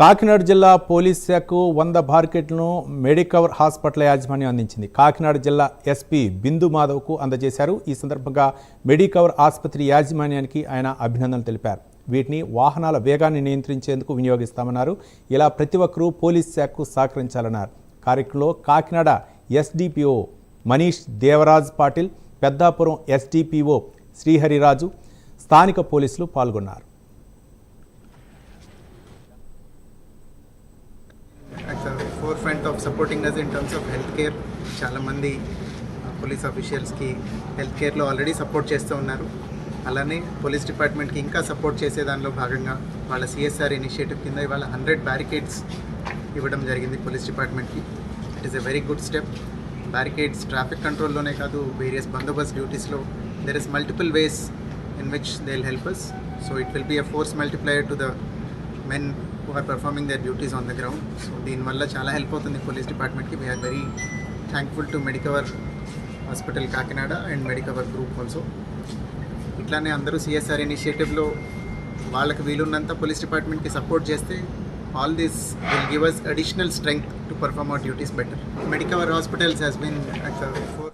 కాకినాడ జిల్లా పోలీస్ శాఖకు వంద బార్కెట్లను మెడికవర్ హాస్పిటల్ యాజమాన్యం అందించింది. కాకినాడ జిల్లా ఎస్పీ బిందు మాధవ్కు అందజేశారు. ఈ సందర్భంగా మెడికవర్ ఆసుపత్రి యాజమాన్యానికి ఆయన అభినందనలు తెలిపారు. వీటిని వాహనాల వేగాన్ని నియంత్రించేందుకు వినియోగిస్తామన్నారు. ఇలా ప్రతి ఒక్కరూ పోలీస్ శాఖకు సహకరించాలన్నారు. కార్యక్రమంలో కాకినాడ ఎస్డిపిఓ మనీష్ దేవరాజ్ పాటిల్ పెద్దాపురం ఎస్డిపిఓ శ్రీహరిరాజు స్థానిక పోలీసులు పాల్గొన్నారు. Front of supporting supporting us in terms of healthcare. చాలా పోలీస్ ఆఫీషియల్స్కి హెల్త్ కేర్లో ఆల్రెడీ సపోర్ట్ చేస్తూ ఉన్నారు. అలానే పోలీస్ డిపార్ట్మెంట్కి ఇంకా సపోర్ట్ చేసే దానిలో భాగంగా వాళ్ళ సిఎస్ఆర్ ఇనిషియేటివ్ కింద ఇవాళ హండ్రెడ్ బ్యారికేడ్స్ ఇవ్వడం జరిగింది పోలీస్ డిపార్ట్మెంట్కి it is a very good step barricades traffic కంట్రోల్లోనే కాదు వేరియస్ బందోబస్త్ డ్యూటీస్లో there is multiple ways in which they will help us so it will be a force multiplier to the men who are performing their duties on the ground so దీనివల్ల చాలా help అవుతుంది police డిపార్ట్మెంట్కి we're very thankful to Medicover hospital Kakinada and Medicover group also ఇట్లానే అందరూ CSR ఇనిషియేటివ్లో వాళ్ళకి వీలున్నంత police డిపార్ట్మెంట్కి support చేస్తే all this will give us additional strength to perform our duties better Medicover hospitals has been at the fore